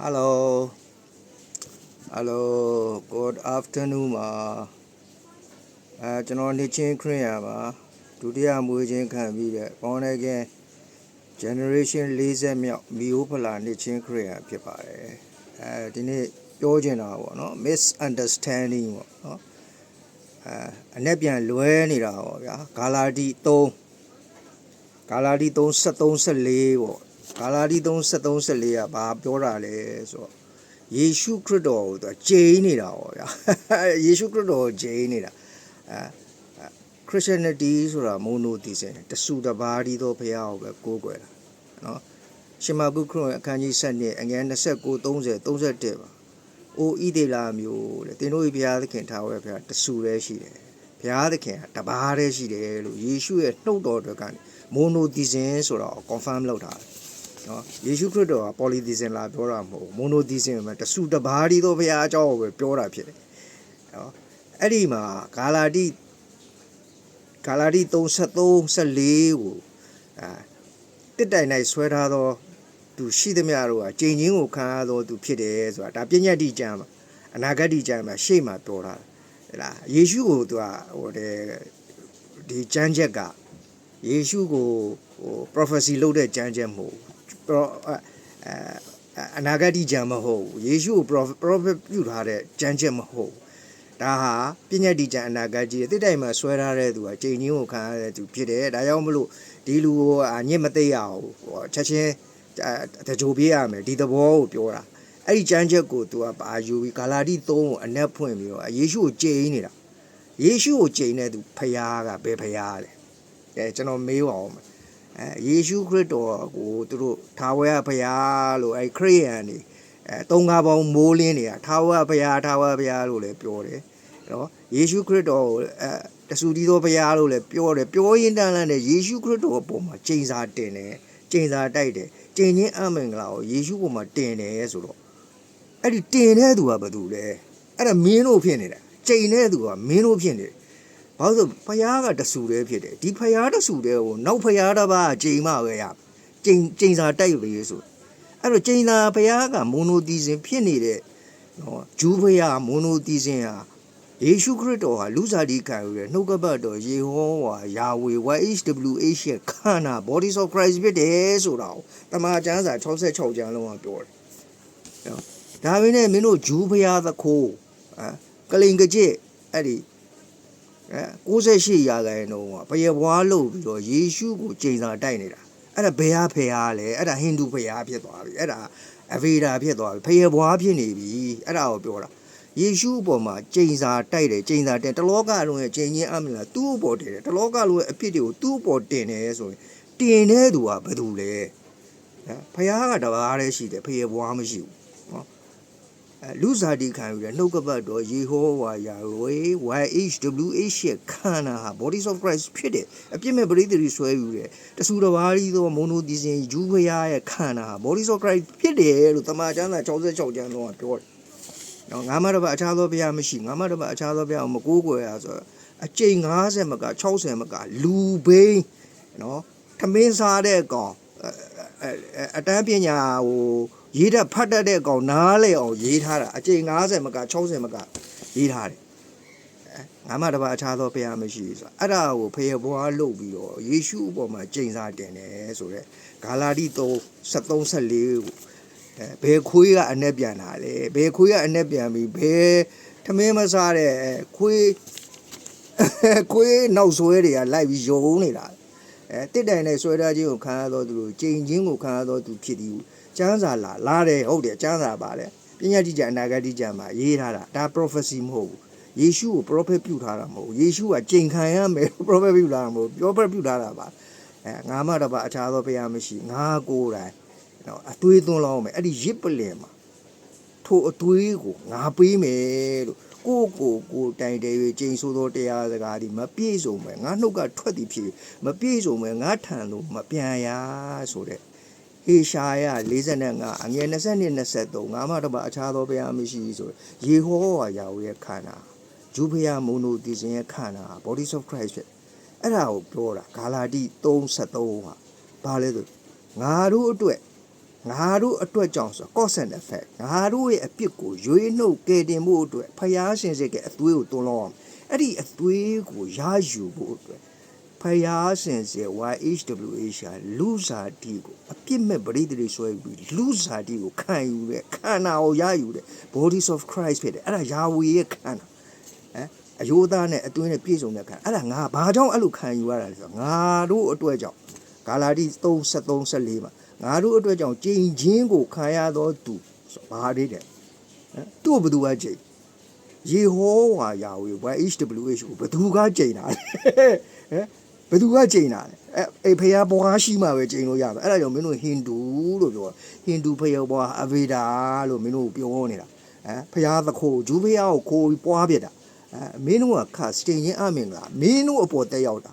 Hello Hello good afternoon ပါအဲကျွန်တော်နေချင်းခရစ်ယာန်ပါဒုတိယမွေးချင်းခံပြီးတဲ့ဘောင်းနေကင်း generation 40မြောက်မီယိုဖလာနေချင်းခရစ်ယာန်ဖြစ်ပါတယ်အဲဒီနေ့ပြောချင်တာပေါ့နော် misunderstanding ပေါ့နော်အဲအနဲ့ပြန်လွဲနေတာပေါ့ဗျာဂါလာတီ3ဂါလာတီ3 73 14ပေါ့ ဂါလာတီ3 73 14ကဘာပြောတာလဲဆိုတော့ယေရှုခရစ်တော်ကိုသူကဂျိန်းနေတာပေါ့ဗျာယေရှုခရစ်တော်ကိုဂျိန်းနေတာအဲ Christianity ဆိုတာ monotheism တဆူတပါးဒီတော့ဘုရားကိုပဲကိုးကွယ်တာနော်ရှမာကုခရစ်အခန်းကြီး7အငယ်29 30 31ပါအိုဣဒေလာမျိုးတဲ့သင်တို့၏ဘုရားသခင်ထားဝဲဘုရားတဆူတည်းရှိတယ်ဘုရားသခင်ကတပါးတည်းရှိတယ်လို့ယေရှုရဲ့နှုတ်တော်တွေကနေ monotheism ဆိုတာကို confirm လုပ်ထားတယ် နော်ယေရှုခရစ်တော်က polytheism လာပြောတာမဟုတ်ဘူး monotheism ပဲတဆူတပါးဒီသောဘုရားအကြောင်းကိုပဲပြောတာဖြစ်တယ်နော်အဲ့ဒီမှာဂါလာတိဂါလာတိ33 14ကိုအာတစ်တိုင်၌ဆွဲထားသောသူရှိသမျှတို့ကကြင်ချင်းကိုခံရသောသူဖြစ်တယ်ဆိုတာဒါပညာတိကျမ်းမှာအနာဂတ်တိကျမ်းမှာရှေ့မှာပြောတာဟဲ့လားယေရှုကိုသူကဟိုတဲ့ဒီကျမ်းချက်ကယေရှုကိုဟို prophecy လုပ်တဲ့ကျမ်းချက်မဟုတ်ဘူး pro အဲအနာဂတ်ကျမ်းမဟုတ်ဘူးယေရှုကို prophet prophet ပြုထားတဲ့ကျမ်းချက်မဟုတ်ဘူးဒါဟာပညာတိကျမ်းအနာဂတ်ကြီးတစ်တိုင်မှာဆွဲထားတဲ့သူကချိန်ချင်းကိုခံရတဲ့သူဖြစ်တယ်ဒါကြောင့်မလို့ဒီလူကိုအညစ်မသိရအောင်ဟိုချက်ချင်းတကြိုပြေးရမယ်ဒီသဘောကိုပြောတာအဲ့ဒီကျမ်းချက်ကိုသူကပါယူပြီးဂါလာတိ3ကိုအနက်ဖွင့်ပြီးတော့ယေရှုကိုချိန်နေတာယေရှုကိုချိန်တဲ့သူဖခင်ကဘယ်ဖခင်လဲအဲကျွန်တော်မေးပါအောင်မယ် အဲယေရှုခရစ်တော်ကိုသူတို့ထာဝရဘုရားလို့အဲခရစ်ယာန်တွေအဲသုံးကားပေါင်းမိုးလင်းနေတာထာဝရဘုရားထာဝရဘုရားလို့လည်းပြောတယ်နော်ယေရှုခရစ်တော်ကိုအဲတဆူတီသောဘုရားလို့လည်းပြောတယ်ပြောရင်းတန်းလန်းနဲ့ယေရှုခရစ်တော်အပေါ်မှာကျိန်စာတင်တယ်ကျိန်စာတိုက်တယ်ကျိန်ချင်းအမင်္ဂလာကိုယေရှုပေါ်မှာတင်တယ်ဆိုတော့အဲ့ဒီတင်တဲ့သူကဘာတူလဲအဲ့ဒါမင်းတို့ဖြစ်နေတာကျိန်တဲ့သူကမင်းတို့ဖြစ်နေတယ် ဘာလို့ဆိုဖယားကတဆူတည်းဖြစ်တယ်ဒီဖယားတဆူတည်းကိုနောက်ဖယားတစ်ပါးချိန်မှပဲရချိန်ချိန်စာတိုက်ပြီဆိုအဲ့တော့ချိန်စာဖယားကမိုနိုတီဇင်ဖြစ်နေတဲ့နော်ဂျူးဖယားမိုနိုတီဇင်ဟာယေရှုခရစ်တော်ဟာလူစားတီခံယူတဲ့နှုတ်ကပတ်တော်ယေဟောဝါယာဝေ YHWH ရဲ့ခန္ဓာ body of Christ ဖြစ်တယ်ဆိုတာကိုတမန်ကျမ်းစာ66ကျမ်းလုံးကပြောတယ်နော်ဒါပေမဲ့မင်းတို့ဂျူးဖယားသခိုးအဲကလိန်ကကြစ်အဲ့ဒီ အဲ68ရာခိုင်နှုန်းကဘယဘွားလို့ပြီးတော့ယေရှုကိုကျိန်စာတိုက်နေတာအဲ့ဒါဘယ်ဟာဖယ်ဟာလဲအဲ့ဒါဟိန္ဒူဖယ်ဟာဖြစ်သွားပြီအဲ့ဒါအဗေဒာဖြစ်သွားပြီဖယဘွားဖြစ်နေပြီအဲ့ဒါကိုပြောတာယေရှုအပေါ်မှာကျိန်စာတိုက်တယ်ကျိန်စာတင်တလောကလုံးရဲ့ကျိန်ချင်းအမလားသူ့အပေါ်တင်တယ်တလောကလုံးရဲ့အဖြစ်တွေကိုသူ့အပေါ်တင်တယ်ဆိုရင်တင်တဲ့သူကဘယ်သူလဲဖះကတပါးတည်းရှိတယ်ဖယဘွားမရှိဘူးနော်အဲ လူစားတီခံယူတဲ့နှုတ်ကပတ်တော်ယေဟောဝါယာဝေ YHWH ရဲ့ခန္ဓာဟာ bodies of Christ ဖြစ်တယ်အပြစ်မဲ့ပရိသေတွေဆွဲယူတယ်တဆူတစ်ပါးကြီးသောမိုနိုဒီဇင်ဂျူးဖရားရဲ့ခန္ဓာဟာ bodies of Christ ဖြစ်တယ်လို့တမန်ကျမ်းစာ66ကျမ်းလုံးကပြောတယ်နော်ငါမတပါအခြားသောဘုရားမရှိငါမတပါအခြားသောဘုရားကိုမကိုးကွယ်ရဆိုတော့အကျိန်90မက60မကလူဘိန်းနော်ထမင်းစားတဲ့ကောင်အဲအဲအတန်းပညာဟို ရေးတတ်ဖတ်တတ်တဲ့ကောင်နားလေအောင်ရေးထားတာအကျိန်90မက60မကရေးထားတယ်အဲငါမှတပါအခြားသောဘုရားမရှိဘူးဆိုတာအဲ့ဒါကိုဖေဘွားလုပ်ပြီးတော့ယေရှုအပေါ်မှာကျိန်စာတင်တယ်ဆိုတော့ဂါလာတိ3 73 14ကိုအဲဘယ်ခွေးကအ내ပြန်တာလဲဘယ်ခွေးကအ내ပြန်ပြီးဘယ်ထမင်းမစားတဲ့ခွေးခွေးနောက်ဆွဲတွေကလိုက်ပြီးယုံနေတာအဲတစ်တိုင်နဲ့ဆွဲထားခြင်းကိုခံရတော့သူတို့ကျိန်ခြင်းကိုခံရတော့သူဖြစ်သည်ဟု ကျမ်းစာလာလာတယ်ဟုတ်တယ်ကျမ်းစာပါတယ်ပညာတိကျအနာဂတ်တိကျမှာရေးထားတာဒါ prophecy မဟုတ်ဘူးယေရှုကို prophet ပြုထားတာမဟုတ်ဘူးယေရှုကကြင်ခံရမယ် prophet ပြုထားတာမဟုတ်ဘူး prophet ပြုထားတာပါအဲငါမှတော့ပါအခြားသောဘုရားမရှိငါကိုယ်တိုင်နော်အသွေးသွန်းလောင်းမယ်အဲ့ဒီရစ်ပလင်မှာထိုအသွေးကိုငါပေးမယ်လို့ကိုကိုကိုတိုင်တယ်၍ကျိန်ဆိုသောတရားစကားဒီမပြည့်စုံမယ်ငါနှုတ်ကထွက်သည်ဖြစ်မပြည့်စုံမယ်ငါထံသို့မပြန်ရဆိုတဲ့ ဟေရှာယ45အငယ်20နဲ့23ငါမှတော့ပါအခြားသောဘုရားမရှိဆိုယေဟောဝါယာဝရဲ့ခန္ဓာဂျူးဘုရားမုန်နိုတီစင်ရဲ့ခန္ဓာ body of Christ ဖြစ်အဲ့ဒါကိုပြောတာဂါလာတိ373ဟာဘာလဲဆိုငါတို့အတွက်ငါတို့အတွက်ကြောင့်ဆို cause and effect ငါတို့ရဲ့အပြစ်ကိုရွေးနှုတ်ကယ်တင်ဖို့အတွက်ဖယားရှင်စစ်ကအသွေးကိုတွန်းလောင်းအောင်အဲ့ဒီအသွေးကိုရယူဖို့အတွက် ဖယားရှင်စစ် YHWH ဟာလူစားတီကိုအပြစ်မဲ့ပရိသေတွေဆွဲပြီးလူစားတီကိုခံယူတဲ့ခန္ဓာကိုရယူတဲ့ bodies of Christ ဖြစ်တယ်အဲ့ဒါယာဝေရဲ့ခန္ဓာဟမ်အယိုးသားနဲ့အတွင်းနဲ့ပြည့်စုံတဲ့ခံအဲ့ဒါငါဘာကြောင့်အဲ့လိုခံယူရတာလဲဆိုတော့ငါတို့အတွက်ကြောင့်ဂါလာတိ373 14မှာငါတို့အတွက်ကြောင့်ကြင်ချင်းကိုခံရသောသူဆိုဘာလေးတဲ့ဟမ်သူ့ဘသူကကြင်ယေဟောဝါယာဝေ YHWH ကိုဘသူကကြင်တာလဲဟမ် ဘသူကကြင်တာလဲအဲ့အေဖယားဘွားရှိမှပဲကြင်လို့ရမယ်အဲ့ဒါကြောင့်မင်းတို့ဟိန္ဒူလို့ပြောဟိန္ဒူဖယားဘွားအဗေဒါလို့မင်းတို့ပြောနေတာဟမ်ဖယားသခိုးဂျူးဖယားကိုခိုးပြီးပွားပြတာအဲမင်းတို့ကခတ်စတင်ရင်အမင်္ဂလာမင်းတို့အပေါ်တက်ရောက်တာ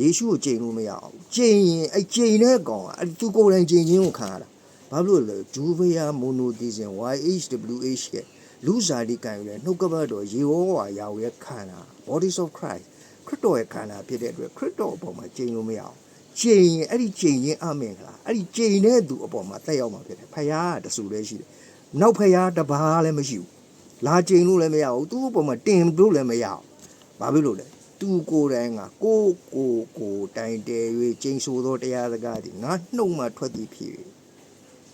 ယေရှုကိုကြိမ်လို့မရအောင်ကြိမ်ရင်အဲ့ကြိမ်တဲ့ကောင်ကအဲ့သူကိုယ်တိုင်ကြိမ်ချင်းကိုခံရတာဘာလို့လဲဂျူးဖယားမိုနိုသီဇင် YHWH ရဲ့လူစားဒီကန်ယူတဲ့နှုတ်ကပတ်တော်ယေဟောဝါယာဝရဲ့ခန္ဓာ bodies of Christ ခရစ်တော်ရဲ့ခန္ဓာဖြစ်တဲ့အတွက်ခရစ်တော်အပေါ်မှာကြိမ်လို့မရအောင်ကြိမ်ရင်အဲ့ဒီကြိမ်ရင်အမင်္ဂလာအဲ့ဒီကြိမ်တဲ့သူအပေါ်မှာတက်ရောက်မှာဖြစ်တယ်ဖယားကတဆူလေးရှိတယ်နောက်ဖယားတစ်ပါးလည်းမရှိဘူး လာကျင်လို့လည်းမရဘူးသူ့အပေါ်မှာတင်လို့လည်းမရဘူးဘာဖြစ်လို့လဲသူကိုယ်တိုင်ကကိုကိုကိုတိုင်တယ်၍ကျိန်ဆိုသောတရားစကားဒီငါနှုတ်မှထွက်သည်ဖြစ်၍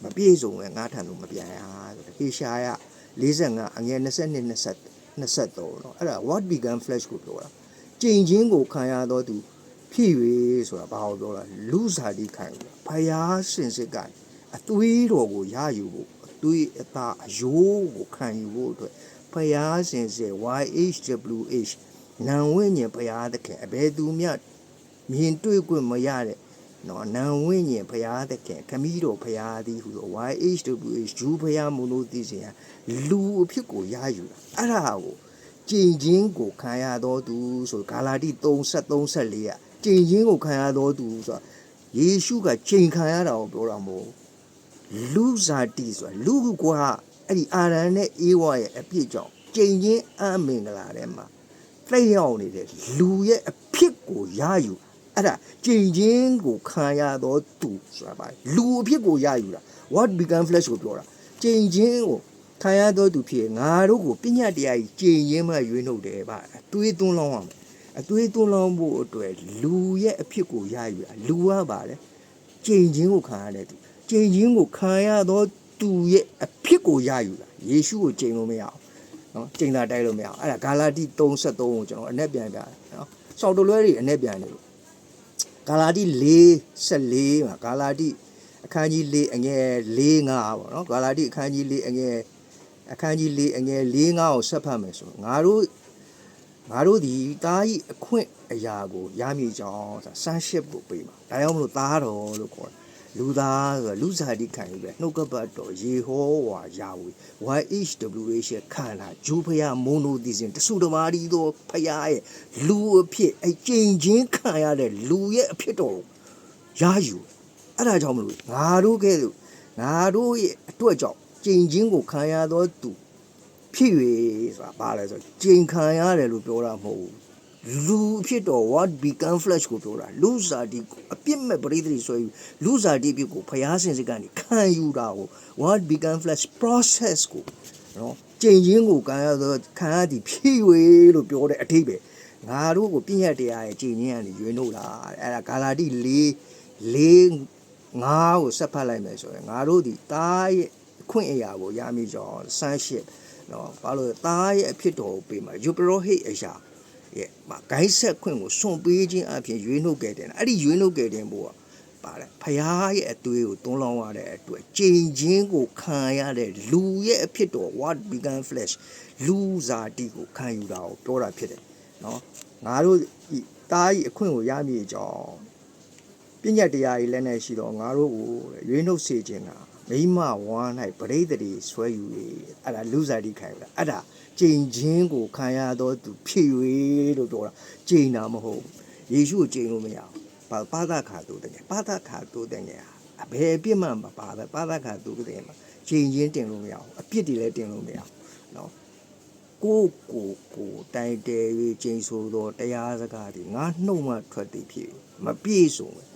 မပြည့်စုံရဲ့ငါထံသို့မပြန်ရဆိုဟေရှာယ45အငယ်22 20 23เนาะအဲ့ဒါ what began flesh ကိုပြောတာ ကျိန်ချင်းကိုခံရသောသူဖြစ်၍ဆိုတာဘာကိုပြောတာလူစားတိခံရဖယားရှင်စစ်ကအသွေးတော်ကိုရယူဖို့သူ့အသားအယိုးကိုခံယူဖို့အတွက်ဖယားရှင်စေ YHWH နံဝိညာဉ်ဖယားသခင်အဘယ်သူမျှမြင်တွေ့ခွင့်မရတဲ့နော်နံဝိညာဉ်ဖယားသခင်ခမည်းတော်ဖယားသည်ဟူသော YHWH ဂျူးဖယားမလို့သိစေရလူအဖြစ်ကိုရယူတာအဲ့ဒါကို ကြင်ချင်းကိုခံရတော်သူဆိုဂါလာတိ373 14ကကြင်ချင်းကိုခံရတော်သူဆိုတာယေရှုကချိန်ခံရတာကိုပြောတာမဟုတ်ဘူးလူဇာတိဆိုတာလူကွာအဲ့ဒီအာရန်နဲ့အေးဝါရဲ့အပြစ်ကြောင့်ကြိမ်ချင်းအမင်္ဂလာထဲမှာသိရောက်နေတဲ့လူရဲ့အဖြစ်ကိုရယူအဲ့ဒါကြိမ်ချင်းကိုခံရတော့သူဆိုတာပါလူအဖြစ်ကိုရယူတာ what began flesh ကိုပြောတာကြိမ်ချင်းကို ခံရတော့သူဖြစ်ငါတို့ကိုပညာတရားကြီးကြိမ်ချင်းမှရွေးနှုတ်တယ်ဗျအသွေးသွန်းလောင်းအောင်အသွေးသွန်းလောင်းဖို့အတွက်လူရဲ့အဖြစ်ကိုရယူတာလူကပါလေကြိမ်ချင်းကိုခံရတဲ့သူကျိန်ချင်းကိုခံရသောသူရဲ့အဖြစ်ကိုရယူတာယေရှုကိုကျိန်လို့မရအောင်နော်ကျိန်တာတိုက်လို့မရအောင်အဲ့ဒါဂါလာတိ33ကိုကျွန်တော်အ내ပြန်ပြတယ်နော်စောက်တလွဲတွေအ내ပြန်တယ်လို့ဂါလာတိ4 14မှာဂါလာတိအခန်းကြီး4အငယ်4 5ပေါ့နော်ဂါလာတိအခန်းကြီး4အငယ် အခန်းကြီး4အငယ်4 5ကိုဆက်ဖတ်မယ်ဆိုငါတို့ငါတို့ဒီတားဤအခွင့်အရာကိုရမည်ကြောင်းဆိုတာ sonship ကိုပေးမှာဒါကြောင့်မလို့တားတော်လို့ခေါ်တယ်လူသားဆိုတာလူစားတိခံယူပဲနှုတ်ကပတ်တော်ယေဟောဝါယာဝေ YHWH ရဲ့ခန္ဓာဂျူဖယာမွန်နိုသီဇင်တဆူတမာရီသောဖယားရဲ့လူအဖြစ်အကျဉ်ချင်းခံရတဲ့လူရဲ့အဖြစ်တော်ကိုရယူအဲ့ဒါကြောင့်မလို့ငါတို့ကဲ့သို့ငါတို့ရဲ့အတွက်ကြောင့် ကျဉ်ချင်းကိုခံရသောသူဖြစ်၍ဆိုတာဘာလဲဆိုတော့ကျဉ်ခံရတယ်လို့ပြောတာမဟုတ်ဘူးလူဖြစ်တော့ what become flesh ကိုပြောတာလူစားတီကိုအပြစ်မဲ့ပရိသေတွေဆွဲယူလူစားတီအပြစ်ကိုဖျားစင်စကနေခံယူတာကို what become flesh process ကိုနော်ကျင့်ချင်းကိုခံရသောခံရသည်ဖြစ်၍လို့ပြောတဲ့အထိပ္ပယ်ငါတို့ကိုပြည့်ရတရားရဲ့ကျင့်ချင်းကနေရွေးနှုတ်လာအဲ့ဒါဂါလာတိ၄၄ငါးကိုဆက်ဖတ်လိုက်မယ်ဆိုရင်ငါတို့ဒီတားရဲ့အ ခွင့်အရာကိုရမိကြောင်း sonship နော်ဘာလို့လဲတားရဲ့အဖြစ်တော်ကိုပေးမှာယူပရောဟိတ်အရာရဲ့မဂိုင်းဆက်ခွင့်ကိုစွန့်ပေးခြင်းအပြင်ရွေးနှုတ်ခဲ့တယ်အဲ့ဒီရွေးနှုတ်ခဲ့တဲ့ဘိုးကပါတယ်ဖယားရဲ့အသွေးကိုတွန်းလောင်းရတဲ့အတွက်ကြင်ချင်းကိုခံရတဲ့လူရဲ့အဖြစ်တော် what began flesh လူစားတီကိုခံယူတာကိုပြောတာဖြစ်တယ်နော်ငါတို့ဤတားဤအခွင့်ကိုရမည်အကြောင်းပညာတရားကြီးလည်းနဲ့ရှိတော့ငါတို့ကိုရွေးနှုတ်စေခြင်းက မိမဝါ၌ပရိသေတွေဆွဲယူ၏အဲ့ဒါလူစားတိခံယူတာအဲ့ဒါကြိမ်ချင်းကိုခံရသောသူဖြစ်၍လို့ပြောတာကြိမ်တာမဟုတ်ယေရှုကိုကြိမ်လို့မရဘူးဘာပါဒခါတိုးတဲ့ငယ်ပါဒခါတိုးတဲ့ငယ်ဟာအဘယ်အပြစ်မှမပါပဲပါဒခါတိုးတဲ့ငယ်မှာကြိမ်ချင်းတင်လို့မရဘူးအပြစ်တွေလည်းတင်လို့မရဘူးနော်ကိုကိုကိုတိုင်တယ်၍ကြိမ်ဆိုသောတရားစကားတွေငါနှုတ်မှထွက်သည်ဖြစ်မပြည့်စုံဘူး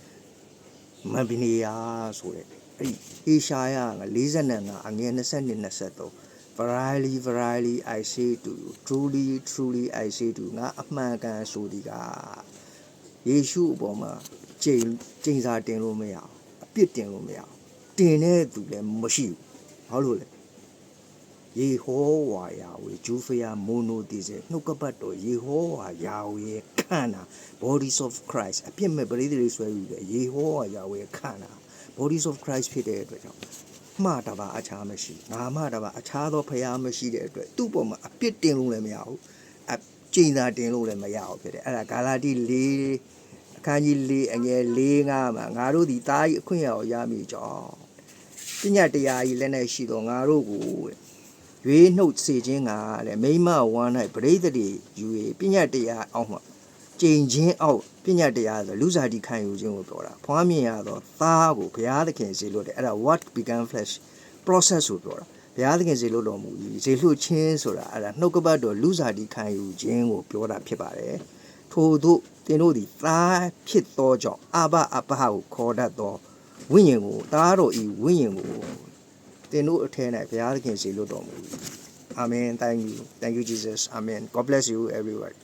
မဘီနီယာဆိုတဲ့အဲ့ဒီအေရှာယက45အငယ်22 23 Verily verily I say to you truly truly I say to you ငါအမှန်ကန်ဆိုသည်ကယေရှုအပေါ်မှာချိန်ချိန်စာတင်လို့မရအောင်အပြစ်တင်လို့မရအောင်တင်တဲ့သူလည်းမရှိဘူးဘာလို့လဲ ယေဟောဝါယာဝေဂျူဖယာမိုနိုတီစေနှုတ်ကပတ်တော်ယေဟောဝါယာဝေခန္ဓာ bodies of Christ အပြစ်မဲ့ပရိသေတွေဆွဲယူတယ်ယေဟောဝါယာဝေခန္ဓာ bodies of Christ ဖြစ်တဲ့အတွက်ကြောင့်မှားတာပါအခြားမရှိငါမှတာပါအခြားသောဖရားမရှိတဲ့အတွက်သူ့ပေါ်မှာအပြစ်တင်လို့လည်းမရဘူးအကျိန်သာတင်လို့လည်းမရဘူးဖြစ်တယ်အဲ့ဒါဂါလာတိ၄အခန်းကြီး၄အငယ်၄၅မှာငါတို့ဒီသားကြီးအခွင့်အရေးကိုရမိကြောင်းပညာတရားကြီးလည်းနဲ့ရှိတော့ငါတို့ကိုတဲ့ ရွေးနှုတ်စေခြင်းကတဲ့မိမဝမ်း၌ပရိသတ်တွေယူ၍ပညာတရားအောက်မှာကြိမ်ချင်းအောက်ပညာတရားဆိုလူစားတိခံယူခြင်းကိုပြောတာဖွားမြင်ရတော့သားကိုဘုရားသခင်စေလို့တယ်အဲ့ဒါ what began flesh process ကိုပြောတာဘုရားသခင်စေလို့တော်မူကြီးစေလို့ချင်းဆိုတာအဲ့ဒါနှုတ်ကပတ်တော်လူစားတိခံယူခြင်းကိုပြောတာဖြစ်ပါတယ်ထို့သို့သင်တို့သည်သားဖြစ်သောကြောင့်အဘအဘကိုခေါ်တတ်သောဝိညာဉ်ကိုသားတော်ဤဝိညာဉ်ကို သင်တို့အထဲ၌ဘုရားသခင်စေလို့တော်မူကြီး Amen thank you thank you Jesus amen god bless you everyone